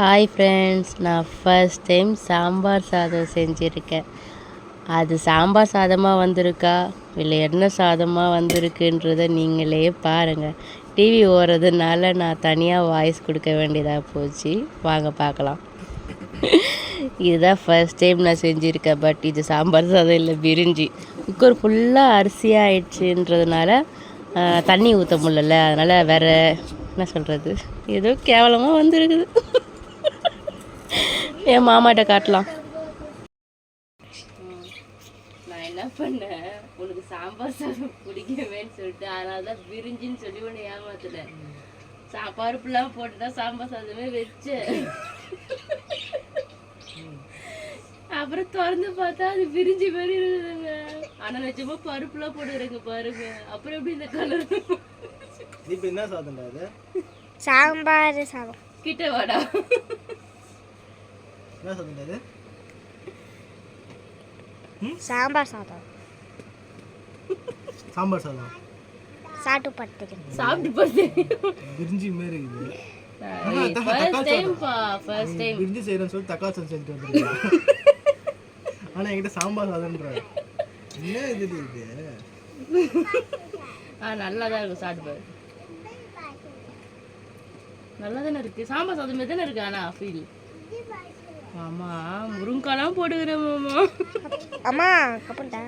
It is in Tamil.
ஹாய் ஃப்ரெண்ட்ஸ் நான் ஃபஸ்ட் டைம் சாம்பார் சாதம் செஞ்சுருக்கேன். அது சாம்பார் சாதமாக வந்திருக்கா? இல்லை என்ன சாதமாக வந்திருக்குன்றதை நீங்களே பாருங்கள் டிவி ஓடுறதுனால நான் தனியாக வாய்ஸ் கொடுக்க வேண்டியதாக போச்சு. வாங்க பார்க்கலாம். இதுதான் ஃபஸ்ட் டைம் நான் செஞ்சுருக்கேன் பட் இது சாம்பார் சாதம் இல்லை பிரிஞ்சி. குக்கர் ஃபுல்லாக அரிசியாகிடுச்சுன்றதுனால தண்ணி ஊற்ற முடியல. அதனால் வேறு என்ன சொல்கிறது ஏதோ கேவலமாக வந்திருக்குது. என் மாமாட்ட காட்டலாம். நான் என்ன பண்ணேன்? உனக்கு சாம்பார் சாதம் பிடிக்கவேன்னு சொல்லிட்டு அதனால தான் பிரிஞ்சின்னு சொல்லி உன்னை ஏமாத்துட்டேன் சா பருப்புலாம் போட்டு தான் சாம்பார் சாதமே வச்சேன். அப்புறம் திறந்து பார்த்தா அது பிரிஞ்சு மாதிரி இருக்குதுங்க நிஜமா பருப்புலாம் போட்டுக்கிறேங்க பாருங்க. அப்புறம் எப்படி இந்த கலர் இப்போ என்ன சாதம்டா அது சாம்பார் சாதம். கிட்ட வாடா. என்ன அது? சாம்பார் சாதம். சாம்பார் சாதம். சாட்டு பட்டுக்கிறேன் சாப்பிட்டு பார்த்து பிரிஞ்சி மாரி இருக்குது. பிரிஞ்சி செய்யறேன்னு சொல்லி தக்காளி சாதம் செஞ்சுட்டு வந்துருக்கேன். ஆனா என்கிட்ட சாம்பார் சாதம்ன்ற என்ன இது இது ஆ நல்லா தான் இருக்கும் சாப்பிட்டு பாரு நல்லா தானே இருக்கு. சாம்பார் சாதம் மாதிரி தானே இருக்கு ஆனா ஃபீல் மாமா முருங்காலாம் போடுகிறேன் மாமா. அம்மா கப்பண்டா